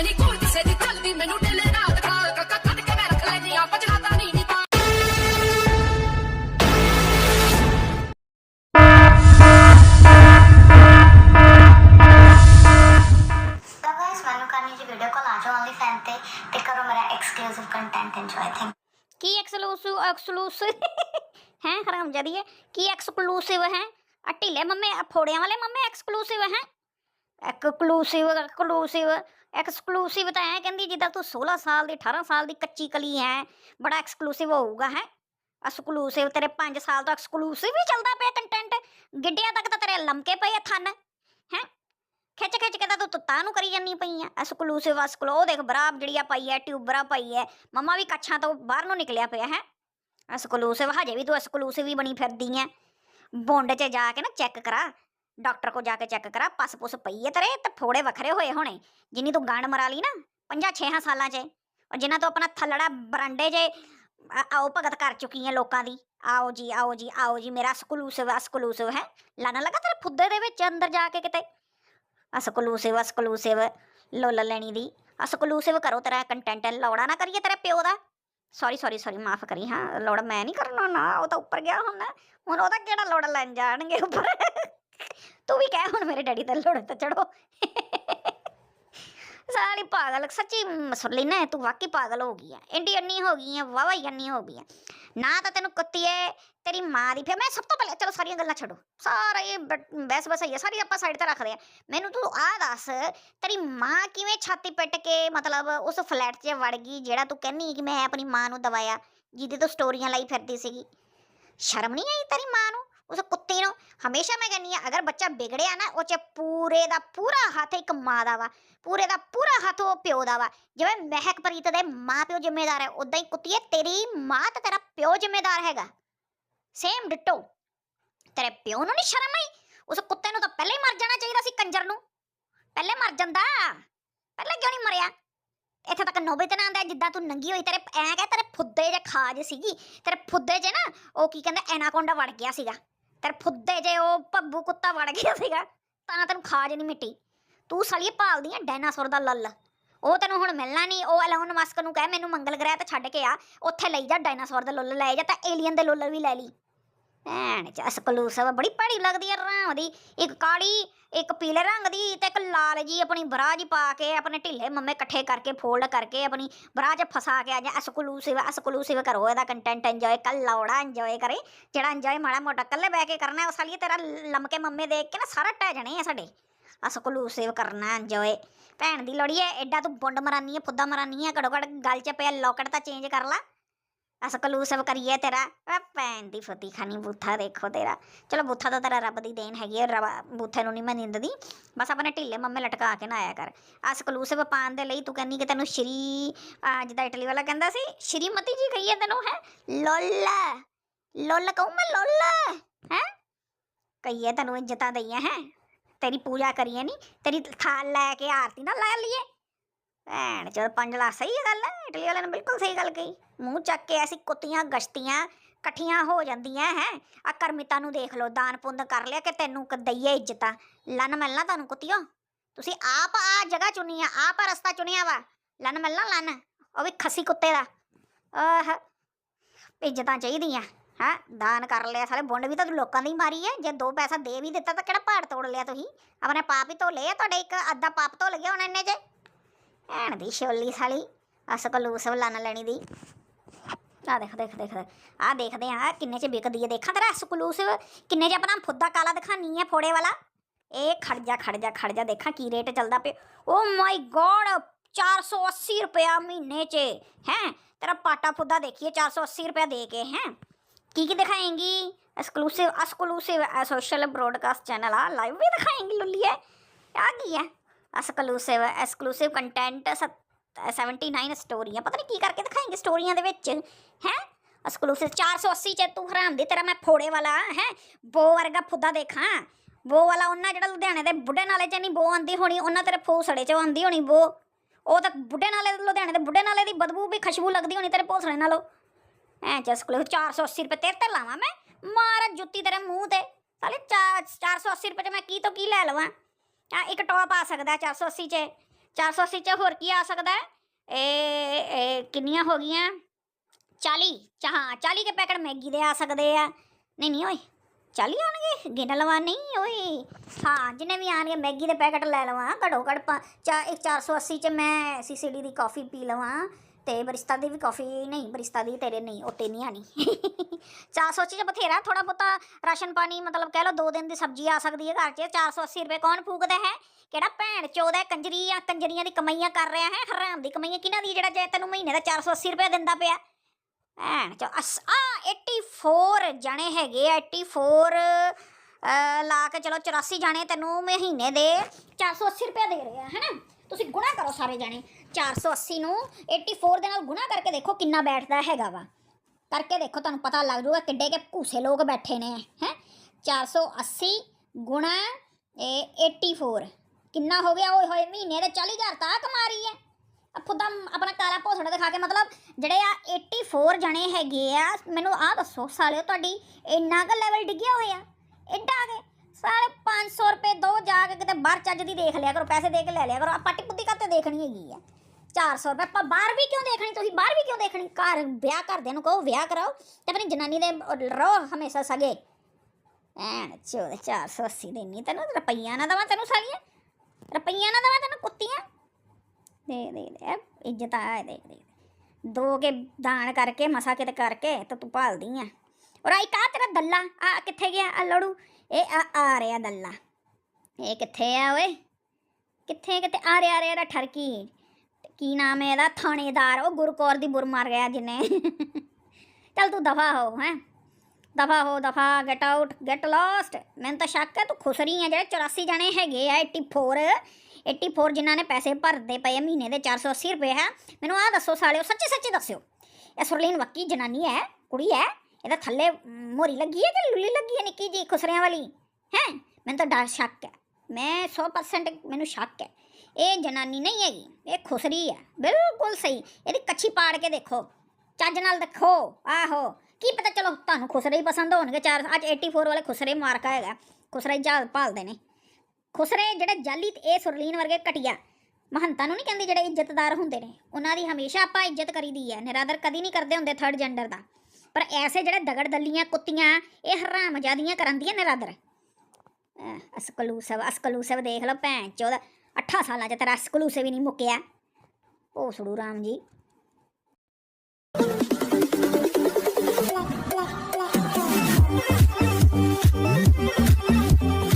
ਮੈਂ ਨਹੀਂ ਕੋਈ ਕਿਸੇ ਦੀ ਚੱਲਦੀ ਮੈਨੂੰ ਢਿੱਲੇ ਰਾਤ ਖਾਲ ਕੱਕਾ ਕੱਢ ਕੇ ਮੈਂ ਰੱਖ ਲੈਨੀ ਆ ਪਜਲਾ ਤਾਂ ਨਹੀਂ ਨੀ ਤਾਂ ਤਾਂ ਗਾਇਸ ਮੈਨੂੰ ਕਰਨੀ ਜੀ ਵੀਡੀਓ ਕਾਲ ਆ ਜਾਓ ਓਨਲੀ ਫੈਨ ਤੇ ਤੇ ਕਰੋ ਮੇਰਾ ਐਕਸਕਲੂਸਿਵ ਕੰਟੈਂਟ ਇੰਜੋਏ ਥੈਂਕ ਕੀ ਐਕਸਕਲੂਸਿਵ ਐਕਸਕਲੂਸਿਵ ਹੈ ਹਰਾਮਜ਼ਾਦੀ ਹੈ। ਕੀ ਐਕਸਕਲੂਸਿਵ ਹੈ? ਆ ਢਿੱਲੇ ਮੰਮੇ ਆਹ ਫੋੜਿਆਂ ਵਾਲੇ ਮੰਮੇ ਐਕਸਕਲੂਸਿਵ ਹੈ? ਐਕਸਕਲੂਸਿਵ ਐਕਸਕਲੂਸਿਵ ਐਕਸਕਲੂਸਿਵ ਤਾਂ ਐ ਕਹਿੰਦੀ ਜਿੱਦਾਂ ਤੂੰ 16 ਸਾਲ ਦੀ 18 ਸਾਲ ਦੀ ਕੱਚੀ ਕਲੀ ਹੈ ਬੜਾ ਐਕਸਕਲੂਸਿਵ ਹੋਊਗਾ ਹੈ। ਐਕਸਕਲੂਸਿਵ ਤੇਰੇ 5 ਸਾਲ ਤੋਂ ਐਕਸਕਲੂਸਿਵ ਹੀ ਚੱਲਦਾ ਪਿਆ ਕੰਟੈਂਟ ਗਿੱਡਿਆਂ ਤੱਕ ਤਾਂ ਤੇਰੇ ਲਮਕੇ ਪਏ ਆ ਥਨ, ਹੈ। ਖਿੱਚ ਖਿੱਚ ਕੇ ਤਾਂ ਤੂੰ ਤੁੱਤਾਂ ਨੂੰ ਕਰੀ ਜਾਂਦੀ ਪਈ ਆ। ਐਕਸਕਲੂਸਿਵ ਐਕਸਕਲੂ ਉਹ ਦੇਖ ਬਰਾਬ ਜਿਹੜੀ ਆ ਪਾਈ ਐ, ਟਿਊਬਰਾ ਪਾਈ ਐ, ਮਮਾ ਵੀ ਕੱਛਾਂ ਤੋਂ ਬਾਹਰ ਨੂੰ ਨਿਕਲਿਆ ਪਿਆ ਹੈ। ਐਕਸਕਲੂਸਿਵ ਹਜੇ ਵੀ ਤੂੰ ਐਕਸਕਲੂਸਿਵ ਹੀ ਬਣੀ ਫਿਰਦੀ ਐ। ਬੋਂਡ 'ਚ ਜਾ ਕੇ ਨਾ ਚੈੱਕ ਕਰਾ। ਡਾਕਟਰ ਕੋ ਜਾ ਕੇ ਚੈੱਕ ਕਰਾ, ਪਸ ਪੁਸ ਪਈ ਐ ਤੇਰੇ, ਤੇ ਫੋੜੇ ਵੱਖਰੇ ਹੋਏ ਹੋਣੇ। ਜਿੰਨੀ ਤੂੰ ਗਾਂਡ ਮਰਾ ਲਈ ਨਾ ਪੰਜਾਂ ਛੇਹਾਂ ਸਾਲਾਂ 'ਚ। ਔਰ ਜਿੰਨਾ ਤੂੰ ਆਪਣਾ ਥੱਲੜਾ ਬਰਾਂਡੇ 'ਚ ਆਓ ਭਗਤ ਕਰ ਚੁੱਕੀ ਹੈ ਲੋਕਾਂ ਦੀ। ਆਓ ਜੀ ਆਓ ਜੀ ਆਓ ਜੀ, ਮੇਰਾ ਐਕਸਕਲੂਸਿਵ ਐਕਸਕਲੂਸਿਵ ਹੈ। ਲਾਣਾ ਲੱਗਾ ਤੇਰੇ ਫੁੱਦੇ ਦੇ ਵਿੱਚ ਅੰਦਰ ਜਾ ਕੇ ਕਿਤੇ। ਐਕਸਕਲੂਸਿਵ ਐਕਸਕਲੂਸਿਵ ਲੋਲਾ ਲੈਣੀ ਦੀ। ਐਕਸਕਲੂਸਿਵ ਕਰੋ ਤੇਰਾ ਕੰਟੈਂਟ ਲੋੜਾ ਨਾ ਕਰੀਏ ਤੇਰੇ ਪਿਓ ਦਾ। ਸੌਰੀ ਸੌਰੀ ਸੌਰੀ ਮਾਫ ਕਰੀ, ਹਾਂ, ਲੋੜਾ ਮੈਂ ਨਹੀਂ ਕਰਨਾ ਨਾ, ਉਹ ਤਾਂ ਉੱਪਰ ਗਿਆ ਹੁਣ। ਹੁਣ ਉਹਦਾ ਕਿਹੜਾ ਲੋੜਾ ਲੈਣ ਜਾਣਗੇ ਉੱਪਰ? ਤੂੰ ਵੀ ਕਹਿ, ਹੁਣ ਮੇਰੇ ਡੈਡੀ ਤੇ ਲੋੜ ਤੇ ਚੜੋ ਸਾਲੀ ਪਾਗਲ, ਸੱਚੀ ਮਸਲੀ ਨਾ, ਤੂੰ ਵਾਕਈ ਪਾਗਲ ਹੋ ਗਈ ਹੈ ਇੰਡੀ ਅੰਨੀ ਹੋ ਗਈ ਹੈ ਵਾਵਾ ਹੀ ਅੰਨੀ ਹੋ ਗਈ ਹੈ ਨਾ ਤਾਂ ਤੈਨੂੰ ਕੁੱਤੀ ਹੈ ਤੇਰੀ ਮਾਂ ਦੀ। ਫਿਰ ਮੈਂ ਸਭ ਤੋਂ ਪਹਿਲੇ, ਚਲੋ ਸਾਰੀਆਂ ਗੱਲਾਂ ਛੱਡੋ। ਸਾਰਾ ਇਹ ਬੈਸ ਬਸ ਹੈ ਸਾਰੀ ਆਪਾਂ ਸਾਈਡ ਤੇ ਰੱਖਦੇ ਆ ਮੈਨੂੰ ਤੂੰ ਆ ਦੱਸ, ਤੇਰੀ ਮਾਂ ਕਿਵੇਂ ਛਾਤੀ ਪਿੱਟ ਕੇ, ਮਤਲਬ ਉਸ ਫਲੈਟ 'ਚ ਵੜ ਗਈ, ਜਿਹੜਾ ਤੂੰ ਕਹਿੰਨੀ ਕਿ ਮੈਂ ਆਪਣੀ ਮਾਂ ਨੂੰ ਦਵਾਇਆ, ਜਿਹਦੇ ਤੋਂ ਸਟੋਰੀਆਂ ਲਾਈ ਫਿਰਦੀ ਸੀਗੀ? ਸ਼ਰਮ ਨਹੀਂ ਆਈ ਤੇਰੀ ਮਾਂ ਨੂੰ? ਉਸ ਕੁੱਤੇ ਨੂੰ ਹਮੇਸ਼ਾ ਮੈਂ ਕਹਿੰਨੀ ਆ ਅਗਰ ਬੱਚਾ ਵਿਗੜਿਆ ਨਾ ਉਹ 'ਚ ਪੂਰੇ ਦਾ ਪੂਰਾ ਹੱਥ ਇੱਕ ਮਾਂ ਦਾ ਵਾ ਪੂਰੇ ਦਾ ਪੂਰਾ ਹੱਥ ਉਹ ਪਿਓ ਦਾ ਵਾ ਜਿਵੇਂ ਮਹਿਕਪ੍ਰੀਤ ਦੇ ਮਾਂ ਪਿਓ ਜ਼ਿੰਮੇਦਾਰ ਹੈ ਉਦਾਂ ਹੀ ਕੁੱਤੀਏ ਤੇਰੀ ਮਾਂ ਤੇ ਤੇਰਾ ਪਿਓ ਜ਼ਿੰਮੇਦਾਰ ਹੈਗਾ ਸੇਮ ਡਿਟੋ ਤੇਰੇ ਪਿਓ ਨੂੰ ਨਹੀਂ ਸ਼ਰਮ ਆਈ ਉਸ ਕੁੱਤੇ ਨੂੰ ਤਾਂ ਪਹਿਲਾਂ ਹੀ ਮਰ ਜਾਣਾ ਚਾਹੀਦਾ ਸੀ ਕੰਜਰ ਨੂੰ ਪਹਿਲੇ ਮਰ ਜਾਂਦਾ ਪਹਿਲਾਂ ਕਿਉਂ ਨਹੀਂ ਮਰਿਆ ਇੱਥੇ ਤੱਕ ਨੋਬੇ ਤੇ ਨਾ ਆਂਦਾ ਜਿੱਦਾਂ ਤੂੰ ਨੰਗੀ ਹੋਈ ਤੇਰੇ ਐਂ ਕਹਿ ਤੇਰੇ ਫੁੱਦੇ ਜੇ ਖਾਜ ਸੀਗੀ ਤੇਰੇ ਫੁੱਦੇ ਚ ਨਾ ਉਹ ਕੀ ਕਹਿੰਦੇ ਐਨਾਕੋਂਡਾ ਵੜ ਗਿਆ ਸੀਗਾ ਤੇਰੇ ਫੁੱਦੇ ਜੇ ਉਹ ਭੱਬੂ ਕੁੱਤਾ ਵੜ ਗਿਆ ਸੀਗਾ, ਤਾਂ ਤੈਨੂੰ ਖਾਜ ਨਹੀਂ ਮਿੱਟੀ। ਤੂੰ ਸਾਲੀਏ ਭਾਲਦੀ ਆ ਡਾਇਨਾਸੌਰ ਦਾ ਲੱਲ। ਉਹ ਤੈਨੂੰ ਹੁਣ ਮਿਲਣਾ ਨਹੀਂ, ਉਹ ਐਲੋਨ ਮਸਕ ਨੂੰ ਕਹਿ, ਮੈਨੂੰ ਮੰਗਲ ਗ੍ਰਹਿ ਤੇ ਛੱਡ ਕੇ ਆ, ਉੱਥੇ ਲਈ ਜਾ ਡਾਇਨਾਸੌਰ ਦਾ ਲੁੱਲ, ਲੈ ਜਾ, ਤਾਂ ਏਲੀਅਨ ਦੇ ਲੁੱਲ ਵੀ ਲੈ ਲਈ। ਭੈਣ ਚ ਐਕਸਕਲੂਸਿਵ ਬੜੀ ਭੈੜੀ ਲੱਗਦੀ ਆ ਰਾਂ ਦੀ। ਇੱਕ ਕਾਲੀ, ਇੱਕ ਪੀਲੇ ਰੰਗ ਦੀ ਤੇ ਇੱਕ ਲਾਲ ਜੀ ਆਪਣੀ ਬਰਾ ਜੀ ਪਾ ਕੇ, ਆਪਣੇ ਢਿੱਲੇ ਮੰਮੇ ਇਕੱਠੇ ਕਰਕੇ ਫੋਲਡ ਕਰਕੇ ਆਪਣੀ ਬਰਾ 'ਚ ਫਸਾ ਕੇ ਆ ਜਾ ਐਕਸਕਲੂਸਿਵ ਐਕਸਕਲੂਸਿਵ ਕਰੋ, ਇਹਦਾ ਕੰਟੈਂਟ ਇੰਜੋਏ ਕੱਲ ਲੌੜਾ ਇੰਜੋਏ ਕਰੇ। ਜਿਹੜਾ ਇੰਜੋਏ ਮਾੜਾ ਮੋਟਾ ਕੱਲੇ ਬਹਿ ਕੇ ਕਰਨਾ ਉਹ ਸਾਲੀਏ ਤੇਰਾ ਲਮਕੇ ਮੰਮੇ ਦੇਖ ਕੇ ਨਾ ਸਾਰਾ ਟਹਿ ਜਾਣੇ ਆ ਸਾਡੇ। ਐਕਸਕਲੂਸਿਵ ਕਰਨਾ ਇੰਜੋਏ ਭੈਣ ਦੀ ਲੋੜੀ ਐ, ਐਡਾ ਤੂੰ ਬੁੰਡ ਮਰਾਨੀ ਐ, ਫੁੱਦਾ ਮਰਾਨੀ ਐ ਘੜੋ ਘੜ ਗੱਲ 'ਚ ਪਿਆ ਲੋਕਟ ਤਾਂ ਚੇਂਜ ਕਰ ਲਾ। ਐਕਸਕਲੂਸਿਵ ਕਰੀਏ ਤੇਰਾ। ਆ ਭੈਣ ਦੀ ਫੁੱਤੀ ਖਾਨੀ, ਬੂਥਾ ਦੇਖੋ ਤੇਰਾ। ਚਲੋ ਬੂਥਾ ਤਾਂ ਤੇਰਾ ਰੱਬ ਦੀ ਦੇਣ ਹੈਗੀ ਐ ਰੱਬ ਬੂਥੇ ਨੂੰ ਨਹੀਂ ਮੈਂ ਨਿੰਦਦੀ। ਬਸ ਆਪਣੇ ਢਿੱਲੇ ਮੰਮੇ ਲਟਕਾ ਕੇ ਨਾ ਆਇਆ ਕਰ। ਐਕਸਕਲੂਸਿਵ ਪਾਉਣ ਦੇ ਲਈ ਤੂੰ ਕਹਿੰਦੀ ਕਿ ਤੈਨੂੰ ਸ਼੍ਰੀ, ਆ ਜਿੱਦਾਂ ਇਟਲੀ ਵਾਲਾ ਕਹਿੰਦਾ ਸੀ, ਸ਼੍ਰੀਮਤੀ ਜੀ ਕਹੀਏ ਤੈਨੂੰ, ਹੈ? ਲੋਲਾ। ਲੋਲਾ ਕਹੂੰ ਮੈਂ ਲੋਲਾ, ਹੈ? ਕਹੀਏ ਤੈਨੂੰ ਇੱਜ਼ਤਾਂ ਦਈਆਂ, ਹੈ? ਤੇਰੀ ਪੂਜਾ ਕਰੀਏ ਨਹੀਂ ਤੇਰੀ ਥਾਲ ਲੈ ਕੇ ਆਰਤੀ ਨਾ ਲੈ ਲਈਏ। ਭੈਣ ਚੋ ਪੰਜਲਾ ਸਹੀ ਗੱਲ ਹੈ ਇਟਲੀ ਵਾਲੇ ਨੇ ਬਿਲਕੁਲ ਸਹੀ ਗੱਲ ਕਹੀ। ਮੂੰਹ ਚੱਕ ਕੇ ਐਸੀ ਕੁੱਤੀਆਂ ਗਸ਼ਤੀਆਂ ਇਕੱਠੀਆਂ ਹੋ ਜਾਂਦੀਆਂ ਹੈ। ਆ ਕਰਮਿਤਾ ਨੂੰ ਦੇਖ ਲਓ ਦਾਨ ਪੁੰਨ ਕਰ ਲਿਆ ਕਿ ਤੈਨੂੰ ਕ ਦਈਏ ਇੱਜ਼ਤਾਂ ਲੰਨ ਮਿਲਣਾ ਤੁਹਾਨੂੰ ਕੁੱਤਿਓ? ਤੁਸੀਂ ਆਪ ਆ ਜਗ੍ਹਾ ਚੁਣੀ ਆ ਆਪ ਆ ਰਸਤਾ ਚੁਣਿਆ ਵਾ। ਲੰਨ ਮਿਲਣਾ ਲੰਨ ਉਹ ਵੀ ਖੱਸੀ ਕੁੱਤੇ ਦਾ। ਆਹ ਇੱਜ਼ਤਾਂ ਚਾਹੀਦੀਆਂ ਹਾਂ। ਦਾਨ ਕਰ ਲਿਆ ਸਾਰੇ ਬੁੰਡ ਵੀ ਤਾਂ ਲੋਕਾਂ ਦੀ ਮਾਰੀ ਹੈ ਜੇ ਦੋ ਪੈਸਾ ਦੇ ਵੀ ਦਿੱਤਾ ਤਾਂ ਕਿਹੜਾ ਪਹਾੜ ਤੋੜ ਲਿਆ ਤੁਸੀਂ? ਆਪਣੇ ਪਾਪ ਹੀ ਧੋ ਲਏ ਆ, ਤੁਹਾਡੇ ਇੱਕ ਅੱਧਾ ਪਾਪ ਧੋ ਲੱਗਿਆ ਹੁਣ ਇੰਨੇ ਜੇ 'ਚ ਭੈਣ ਦੀ ਛੋਲੀ ਸਾਲੀ ਅਸਕਲੂਸ ਲੰਨ ਲੈਣੀ ਦੀ ਆ ਦੇਖ ਦੇਖ ਦੇਖ ਆ ਦੇਖਦੇ ਆ ਕਿੰਨੇ ਚ ਵਿਕਦੀ ਹੈ ਦੇਖਾਂ ਤੇਰਾ ਐਕਸਕਲੂਸਿਵ ਕਿੰਨੇ ਚ ਆਪਣਾ ਫੁੱਦਾ ਕਾਲਾ ਦਿਖਾਨੀ ਹੈ ਫੋੜੇ ਵਾਲਾ ਇਹ ਖੜ ਜਾ ਖੜ ਜਾ ਖੜ ਜਾ ਦੇਖਾਂ ਕੀ ਰੇਟ ਚੱਲਦਾ ਪਿਆ ਓ ਮਾਈ ਗੋਡ 480 ਰੁਪਿਆ ਮਹੀਨੇ ਚ ਹੈ ਤੇਰਾ ਪਾਟਾ ਫੁੱਦਾ ਦੇਖੀਏ 480 ਰੁਪਿਆ ਦੇ ਕੇ ਹੈ ਕੀ ਕੀ ਦਿਖਾਏਂਗੀ exclusive exclusive social broadcast channel ਆ ਲਾਈਵ ਵੀ ਦਿਖਾਏਂਗੀ ਲੁੱਲੀਏ ਆ ਕੀ ਹੈ ਐਕਸਕਲੂਸਿਵ ਐਕਸਕਲੂਸਿਵ ਕੰਟੈਂਟ 79 ਸਟੋਰੀਆਂ ਪਤਾ ਨਹੀਂ ਕੀ ਕਰਕੇ ਦਿਖਾਏਂਗੇ ਸਟੋਰੀਆਂ ਦੇ ਵਿੱਚ ਹੈ ਐਕਸਕਲੂਸਿਵ 480 ਚ ਤੂੰ ਹਰਾਮ ਦੀ ਤੇਰਾ ਮੈਂ ਫੋੜੇ ਵਾਲਾ ਹੈ ਬੋ ਵਰਗਾ ਫੁੱਦਾ ਦੇਖਾਂ ਬੋ ਵਾਲਾ ਉਹਨਾਂ ਜਿਹੜਾ ਲੁਧਿਆਣੇ ਦੇ ਬੁੱਢੇ ਨਾਲੇ ਚ ਨਹੀਂ ਬੋ ਆਂਦੀ ਹੋਣੀ ਉਹਨਾਂ ਤੇਰੇ ਫੋਸੜੇ ਚ ਆਂਦੀ ਹੋਣੀ ਬੋ ਉਹ ਤਾਂ ਬੁੱਢੇ ਨਾਲੇ ਲੁਧਿਆਣੇ ਦੇ ਬੁੱਢੇ ਨਾਲੇ ਦੀ ਬਦਬੂ ਵੀ ਖੁਸ਼ਬੂ ਲੱਗਦੀ ਹੋਣੀ ਤੇਰੇ ਭੋਸੜੇ ਨਾਲੋਂ ਐ ਜਸਕਲੂ 480 ਰੁਪਏ ਤੇਰੇ ਤੇ ਲਾਵਾਂ ਮੈਂ ਮਾਰਾ ਜੁੱਤੀ ਤੇਰੇ ਮੂੰਹ ਤੇ ਸਾਲੇ 480 ਰੁਪਏ ਚ ਮੈਂ ਕੀ ਤੋਂ ਕੀ ਲੈ ਲਵਾਂ ਆ ਇੱਕ ਟੌਪ ਆ ਸਕਦਾ 480 ਚ। 480 ਚ ਹੋਰ ਕੀ ਆ ਸਕਦਾ? ਇਹ ਕਿੰਨੀਆਂ ਹੋ ਗਈਆਂ? 40 ਚ ਹਾਂ 40 ਕੇ ਪੈਕਟ ਮੈਗੀ ਦੇ ਆ ਸਕਦੇ ਆ। ਨਹੀਂ ਨਹੀਂ ਓਏ 40 ਆਣਗੇ ਗਿਣ ਲਵਾਂ। ਨਹੀਂ ਓਏ। ਹਾਂ, ਜਿੰਨੇ ਵੀ ਆਣਗੇ ਮੈਗੀ ਦੇ ਪੈਕਟ ਲੈ ਲਵਾਂ। ਘੜੋ ਘੜ ਪਾ ਚਾ ਇੱਕ 480 ਚ ਮੈਂ ਸੀਸੀਡੀ ਦੀ ਕਾਫੀ ਪੀ ਲਵਾਂ। ਤੇ ਬਰਿਸਤਾ ਦੀ ਵੀ ਕਾਫੀ ਨਹੀਂ, ਬਰਿਸਤਾ ਦੀ ਤੇਰੇ ਨਹੀਂ ਉਹ ਤੇ ਨਹੀਂ ਆਣੀ 480 ਚ ਬਥੇਰਾ ਥੋੜਾ ਬਹੁਤਾ ਰਾਸ਼ਨ ਪਾਣੀ, ਮਤਲਬ ਕਹਿ ਲਓ ਦੋ ਦਿਨ ਦੀ ਸਬਜ਼ੀ ਆ ਸਕਦੀ ਹੈ ਘਰ 'ਚ 480 ਰੁਪਏ ਕੌਣ ਫੂਕਦਾ ਹੈ? ਕਿਹੜਾ ਭੈਣ ਚੋਦਾ ਕੰਜਰੀ ਜਾਂ ਕੰਜਰੀਆਂ ਦੀ ਕਮਾਈਆਂ ਕਰ ਰਿਹਾ ਹੈ, ਹਰਾਮ ਦੀ ਕਮਾਈਆਂ ਕਿਹਨਾਂ ਦੀ, ਜਿਹੜਾ ਜੇ ਤੈਨੂੰ ਮਹੀਨੇ ਦਾ 480 ਰੁਪਏ ਦਿੰਦਾ ਪਿਆ। ਭੈਣ ਚੋ ਅਸ ਆ 84 ਜਣੇ ਹੈਗੇ ਆ 84 ਲਾ ਕੇ ਚਲੋ 84 ਜਾਣੇ ਤੈਨੂੰ ਮਹੀਨੇ ਦੇ 480 ਰੁਪਏ ਦੇ ਰਿਹਾ ਹੈ ਨਾ ਤੁਸੀਂ ਗੁਣਾ ਕਰੋ ਸਾਰੇ ਜਾਣੇ। 480 ਨੂੰ 84 ਦੇ ਨਾਲ ਗੁਣਾ ਕਰਕੇ ਦੇਖੋ ਕਿੰਨਾ ਬੈਠਦਾ ਹੈਗਾ ਵਾ। ਕਰਕੇ ਦੇਖੋ ਤੁਹਾਨੂੰ ਪਤਾ ਲੱਗ ਜੂਗਾ ਕਿੱਡੇ ਕੇ ਭੂਸੇ ਲੋਕ ਬੈਠੇ ਨੇ, ਹੈ। 480 ਗੁਣਾ ਇਹ 84 ਕਿੰਨਾ ਹੋ ਗਿਆ? ਓਏ ਹੋਏ, ਮਹੀਨੇ ਦੇ 40000 ਤਾਂ ਆਹ ਕਮਾ ਰਹੀ ਹੈ। ਆ ਆਪਣਾ ਕਾਲਾ ਭੋਸੜਾ ਦਿਖਾ ਕੇ ਮਤਲਬ ਜਿਹੜੇ ਆ 84 ਜਣੇ ਹੈਗੇ ਆ, ਮੈਨੂੰ ਆਹ ਦੱਸੋ ਸਾਲਿਓ ਤੁਹਾਡੀ ਇੰਨਾ ਕੁ ਲੈਵਲ ਡਿੱਗਿਆ ਹੋਇਆ। ਐਡਾ ਆ ਗਏ ਸਾਲੇ 500 ਰੁਪਏ ਦੋ ਜਾ ਕੇ ਕਿਤੇ ਬਾਹਰ ਚੱਜ ਦੀ ਦੇਖ ਲਿਆ ਕਰੋ, ਪੈਸੇ ਦੇ ਕੇ ਲੈ ਲਿਆ ਕਰੋ। ਆ ਪਾਟੀ ਪੁੱਤੀ ਕਾਤੇ ਦੇਖਣੀ ਹੈਗੀ ਆ? 400 ਰੁਪਏ, ਆਪਾਂ ਬਾਹਰ ਵੀ ਕਿਉਂ ਦੇਖਣੀ? ਤੁਸੀਂ ਬਾਹਰ ਵੀ ਕਿਉਂ ਦੇਖਣੀ? ਘਰ, ਵਿਆਹ ਕਰਦਿਆਂ ਨੂੰ ਕਹੋ, ਵਿਆਹ ਕਰਾਓ ਤੇ ਆਪਣੀ ਜਨਾਨੀ ਦੇ ਰਹੋ ਹਮੇਸ਼ਾ ਸਗੇ। ਐਨ ਚੋਦੇ 480 ਦੇਣੀ ਤੈਨੂੰ, ਰੁਪਈਆ ਨਾ ਦਵਾਂ ਤੈਨੂੰ ਸਾਲੀਆਂ। ਰੁਪਈਆ ਨਾ ਦਵਾਂ ਤੈਨੂੰ ਕੁੱਤੀਆਂ। ਦੇ ਦੇ ਦੇ ਇੱਜ਼ਤ ਆ, ਦੇ ਦੇ, ਦੋ। ਕੇ ਦਾਨ ਕਰਕੇ, ਮਸਾ ਕਿਤੇ ਕਰਕੇ ਤੇ ਤੂੰ ਭਾਲਦੀ ਆ। ਔਰ ਆਈ ਕਾ ਤੇਰਾ ਦੱਲਾ ਆ ਕਿੱਥੇ ਗਿਆ? ਆ ਲੜੂ। ਇਹ ਆ ਆ ਰਿਹਾ ਦੱਲਾ। ਇਹ ਕਿੱਥੇ ਆ ਓਏ? ਕਿੱਥੇ ਕਿਤੇ ਆ ਰਿਹਾ ਆ ਰਿਹਾ ਇਹਦਾ ਠਰਕੀ। ਕੀ ਨਾਮ ਹੈ ਇਹਦਾ? ਥਾਣੇਦਾਰ। ਉਹ ਗੁਰਕੌਰ ਦੀ ਬੁਰ ਮਾਰ ਗਿਆ ਜਿੰਨੇ ਚੱਲ ਤੂੰ ਦਫਾ ਹੋ, ਹੈ? ਦਫਾ ਹੋ, ਦਫਾ। ਗੈਟ ਆਊਟ ਗੈਟ ਲਾਸਟ ਮੈਨੂੰ ਤਾਂ ਸ਼ੱਕ ਹੈ ਤੂੰ ਖੁਸਰੀ ਹੈ। ਜਿਹੜੇ 84 ਜਣੇ ਹੈਗੇ ਆ 84 84 ਜਿਨ੍ਹਾਂ ਨੇ ਪੈਸੇ ਭਰਦੇ ਪਏ ਮਹੀਨੇ ਦੇ 480 ਰੁਪਏ, ਹੈ? ਮੈਨੂੰ ਆਹ ਦੱਸੋ ਸਾਲਿਓ ਸੱਚੀ ਸੱਚੀ ਦੱਸਿਓ। ਇਹ ਸੁਰਲੀਨ ਵੱਕੀ ਜਨਾਨੀ ਹੈ, ਕੁੜੀ ਹੈ? ਇਹਦਾ ਥੱਲੇ ਮੋਰੀ ਲੱਗੀ ਹੈ ਕਿ ਲੁੱਲੀ ਲੱਗੀ ਹੈ ਨਿੱਕੀ ਜੀ ਖੁਸਰਿਆਂ ਵਾਲੀ? ਹੈ? ਮੈਨੂੰ ਤਾਂ ਡਰ, ਸ਼ੱਕ ਹੈ। ਮੈਂ 100% ਮੈਨੂੰ ਸ਼ੱਕ ਹੈ। ਇਹ ਜਨਾਨੀ ਨਹੀਂ ਹੈਗੀ, ਇਹ ਖੁਸਰੀ ਹੈ। ਬਿਲਕੁਲ ਸਹੀ। ਇਹਦੀ ਕੱਛੀ ਪਾੜ ਕੇ ਦੇਖੋ। ਚੱਜ ਨਾਲ ਦੇਖੋ। ਆਹੋ। ਕੀ ਪਤਾ ਚਲੋ ਤੁਹਾਨੂੰ ਖੁਸਰੇ ਹੀ ਪਸੰਦ ਹੋਣਗੇ ਚਾਰ, ਅੱਜ 84 ਵਾਲੇ ਖੁਸਰੇ ਮਾਰਕਾ ਹੈਗਾ। ਖੁਸਰੇ ਜਾਲ ਭਾਲਦੇ ਨੇ। ਖੁਸਰੇ ਜਿਹੜੇ ਜਾਲੀ ਤੇ ਇਹ ਸੁਰਲੀਨ ਵਰਗੇ ਘਟਿਆ, ਮਹੰਤਾਂ ਨੂੰ ਨਹੀਂ ਕਹਿੰਦੇ ਜਿਹੜੇ ਇੱਜ਼ਤਦਾਰ ਹੁੰਦੇ ਨੇ? ਉਹਨਾਂ ਦੀ ਹਮੇਸ਼ਾ ਆਪਾਂ ਇੱਜ਼ਤ ਕਰੀਦੀ ਹੈ। ਨਿਰਾਦਰ ਕਦੀ ਨਹੀਂ ਕਰਦੇ ਹੁੰਦੇ ਥਰਡ ਜੈਂਡਰ ਦਾ। ਪਰ ਐਸੇ ਜਿਹੜੇ ਦਗੜ ਦੱਲੀਆਂ ਕੁੱਤੀਆਂ, ਇਹ ਹਰਾਮਜ਼ਾਦੀਆਂ ਕਰਾਂਦੀਆਂ ਨਿਰਾਦਰ। ਅਸਕਲੂਸਿਵ ਅਸਕਲੂਸਿਵ ਦੇਖ ਲਓ ਭੈਣ, ਚੋਦ 8 ਸਾਲਾਂ ਚ ਤੇਰਾ ਅਸਕਲੂਸਿਵ ਹੀ ਨਹੀਂ ਮੁੱਕਿਆ ਭੋਸੜੂ ਰਾਮ ਜੀ